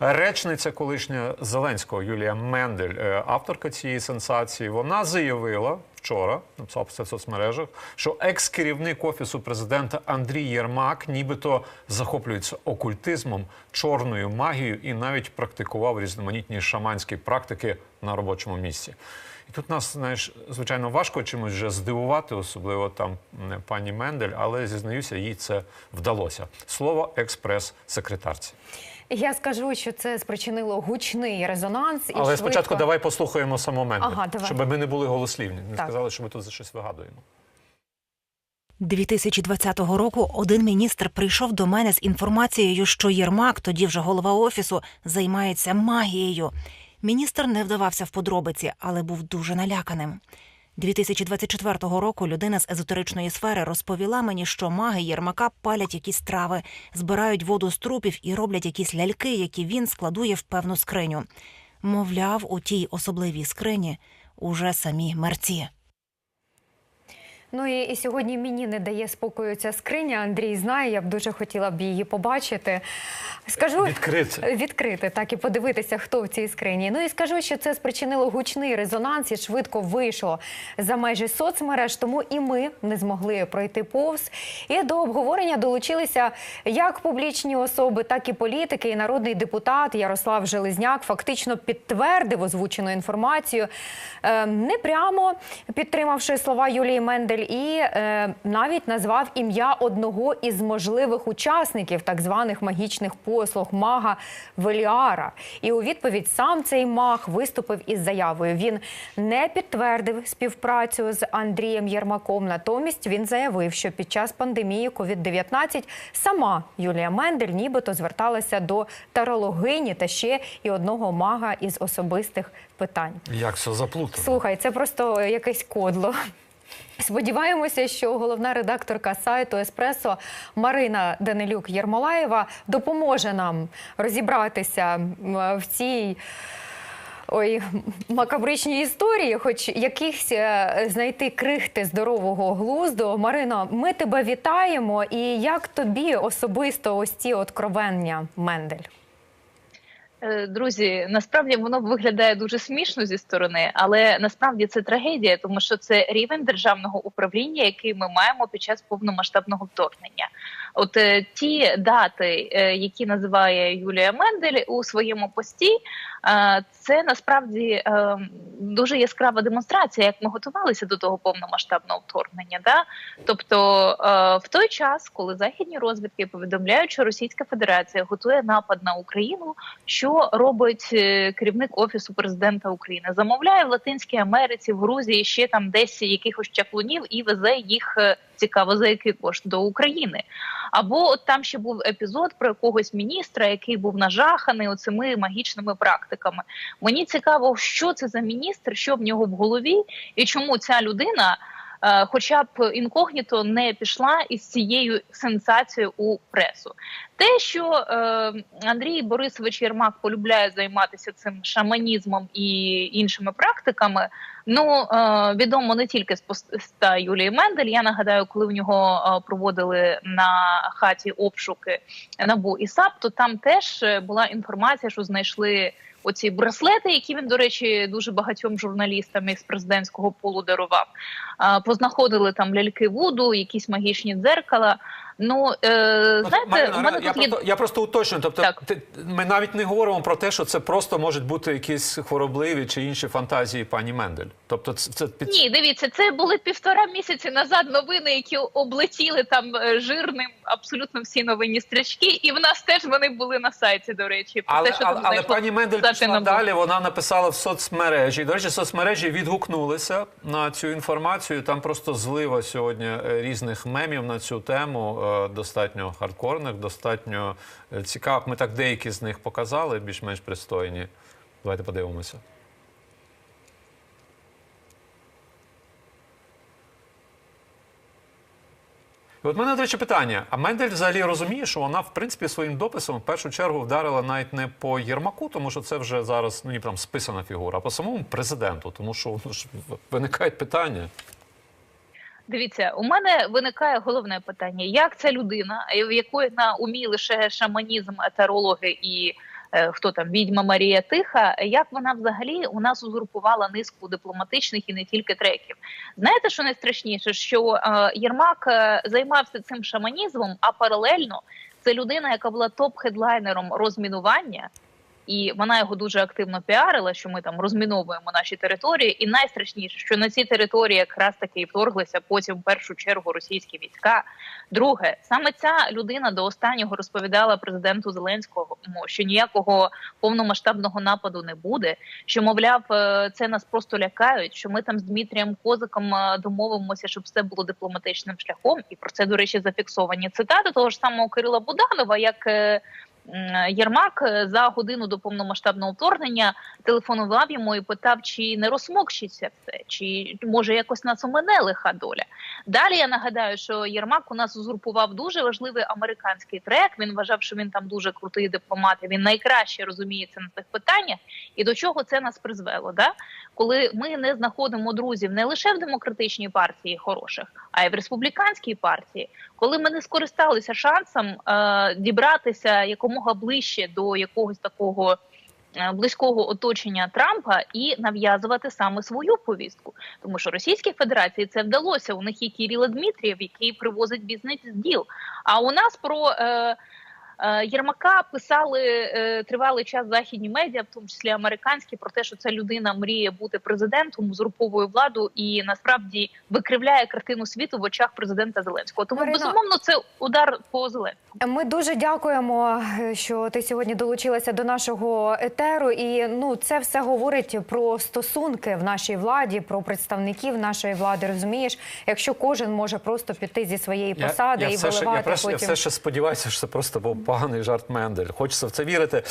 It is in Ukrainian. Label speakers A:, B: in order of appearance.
A: Речниця колишня Зеленського Юлія Мендель, е, авторка цієї сенсації, вона заявила вчора, написав це в соцмережах, що екс-керівник офісу президента Андрій Єрмак нібито захоплюється окультизмом, чорною магією і навіть практикував різноманітні шаманські практики на робочому місці. І тут нас, знаєш, звичайно, важко чимось вже здивувати, особливо там пані Мендель, але зізнаюся, їй це вдалося. Слово експрес-секретарці.
B: Я скажу, що це спричинило гучний резонанс. І
A: Але
B: швидко...
A: спочатку давай послухаємо саму Мендель,
B: Ага, давай.
A: щоб ми не були голослівні. Не
B: Так.
A: сказали, що ми тут за щось вигадуємо.
C: 2020 року один міністр прийшов до мене з інформацією, що Єрмак, тоді вже голова офісу, займається магією. Міністр не вдавався в подробиці, але був дуже наляканим. 2024 року людина з езотеричної сфери розповіла мені, що маги Єрмака палять якісь трави, збирають воду з трупів і роблять якісь ляльки, які він складує в певну скриню. Мовляв, у тій особливій скрині уже самі мерці.
B: Ну і, і сьогодні мені не дає спокою ця скриня. Андрій знає, я б дуже хотіла б її побачити. Скажу
A: Відкрити.
B: відкрити, так і подивитися, хто в цій скрині. Ну і скажу, що це спричинило гучний резонанс і швидко вийшло за межі соцмереж, тому і ми не змогли пройти повз. І до обговорення долучилися як публічні особи, так і політики. І народний депутат Ярослав Железняк фактично підтвердив озвучену інформацію, е, не прямо підтримавши слова Юлії Мендель, і е, навіть назвав ім'я одного із можливих учасників так званих магічних послуг мага Веліара. І у відповідь сам цей маг виступив із заявою. Він не підтвердив співпрацю з Андрієм Єрмаком. Натомість він заявив, що під час пандемії COVID-19 сама Юлія Мендель нібито зверталася до тарологині та ще і одного мага із особистих питань.
A: Як все заплутано?
B: Слухай, це просто якесь кодло. Сподіваємося, що головна редакторка сайту Еспресо Марина Данилюк Єрмолаєва допоможе нам розібратися в цій. Ой, макабричній історії, хоч якихось е, знайти крихти здорового глузду. Марино, ми тебе вітаємо. І як тобі особисто ось ці откровення Мендель?
D: Е, Друзі, насправді воно виглядає дуже смішно зі сторони, але насправді це трагедія, тому що це рівень державного управління, який ми маємо під час повномасштабного вторгнення. От е, ті дати, е, які називає Юлія Мендель у своєму пості, е, це насправді дуже яскрава демонстрація, як ми готувалися до того повномасштабного вторгнення. Да? Тобто, в той час, коли західні розвідки повідомляють, що Російська Федерація готує напад на Україну, що робить керівник офісу президента України? Замовляє в Латинській Америці, в Грузії ще там десь якихось чаклунів і везе їх цікаво за який кошт до України. Або от там ще був епізод про якогось міністра, який був нажаханий оцими магічними практиками. Мені цікаво, що це за міністр, що в нього в голові, і чому ця людина. е, Хоча б інкогніто не пішла із цією сенсацією у пресу, те, що е, Андрій Борисович Єрмак полюбляє займатися цим шаманізмом і іншими практиками, ну е, відомо не тільки з поста Юлії Мендель. Я нагадаю, коли в нього е, проводили на хаті обшуки набу і САП, то там теж е, була інформація, що знайшли. Оці браслети, які він, до речі, дуже багатьом журналістам із президентського полу дарував, познаходили там ляльки Вуду, якісь магічні дзеркала. Ну е, знаєте,
A: Марина,
D: у мене
A: я,
D: тут є
A: просто, я просто уточню. Тобто,
D: Так.
A: ти, ми навіть не говоримо про те, що це просто можуть бути якісь хворобливі чи інші фантазії пані Мендель. Тобто, це, це під...
D: Ні, дивіться, це були півтора місяці назад новини, які облетіли там е, жирним абсолютно всі новинні стрічки, і в нас теж вони були на сайті. До речі, про
A: Але,
D: те, що
A: але,
D: там
A: але пані Мендель пішла далі. Вона написала в соцмережі. До речі, соцмережі відгукнулися на цю інформацію. Там просто злива сьогодні е, різних мемів на цю тему, е, достатньо хардкорних, достатньо е, цікавих. Ми так деякі з них показали, більш-менш пристойні. Давайте подивимося. І от мене, до речі, питання: а Мендель взагалі розуміє, що вона, в принципі, своїм дописом в першу чергу вдарила навіть не по Єрмаку, тому що це вже зараз ну, ні, прям списана фігура, а по самому президенту, тому що ну, ж виникають питання.
D: Дивіться, у мене виникає головне питання: як ця людина, в якої на умі лише шаманізм, етерологи і е, хто там відьма Марія Тиха, як вона взагалі у нас узурпувала низку дипломатичних і не тільки треків. Знаєте, що найстрашніше? Що е, Єрмак е, займався цим шаманізмом, а паралельно це людина, яка була топ-хедлайнером розмінування. І вона його дуже активно піарила, що ми там розміновуємо наші території. І найстрашніше, що на ці території якраз таки і вторглися потім в першу чергу російські війська. Друге, саме ця людина до останнього розповідала президенту Зеленському, що ніякого повномасштабного нападу не буде. Що мовляв, е, це нас просто лякають. Що ми там з Дмитрієм Козаком е, домовимося, щоб все було дипломатичним шляхом. І про це до речі зафіксовані цитати того ж самого Кирила Буданова, як. Єрмак е, за годину до повномасштабного вторгнення телефонував йому і питав, чи не розсмокчиться все, чи може якось нас омине лиха доля. Далі я нагадаю, що Єрмак у нас узурпував дуже важливий американський трек. Він вважав, що він там дуже крутий дипломат. і Він найкраще розуміється на цих питаннях. І до чого це нас призвело? Да? Коли ми не знаходимо друзів не лише в демократичній партії хороших, а й в республіканській партії, коли ми не скористалися шансом е, дібратися якомога ближче до якогось такого. е, Близького оточення Трампа і нав'язувати саме свою повістку, тому що Російській Федерації це вдалося. У них є Кіріла Дмитрієв, який привозить бізнес діл. А у нас про е, Єрмака писали е, тривалий час західні медіа, в тому числі американські, про те, що ця людина мріє бути президентом, узурповує владу і насправді викривляє картину світу в очах президента Зеленського. Тому
B: Марино,
D: безумовно це удар по Зеленському.
B: Ми дуже дякуємо, е, що ти сьогодні долучилася до нашого етеру. І ну це все говорить про стосунки в нашій владі, про представників нашої влади. Розумієш, якщо кожен може просто піти зі своєї посади і
A: все
B: виливати
A: я,
B: потім.
A: я все ще сподіваюся, що це просто був поганий жарт Мендель. Хочеться в це вірити.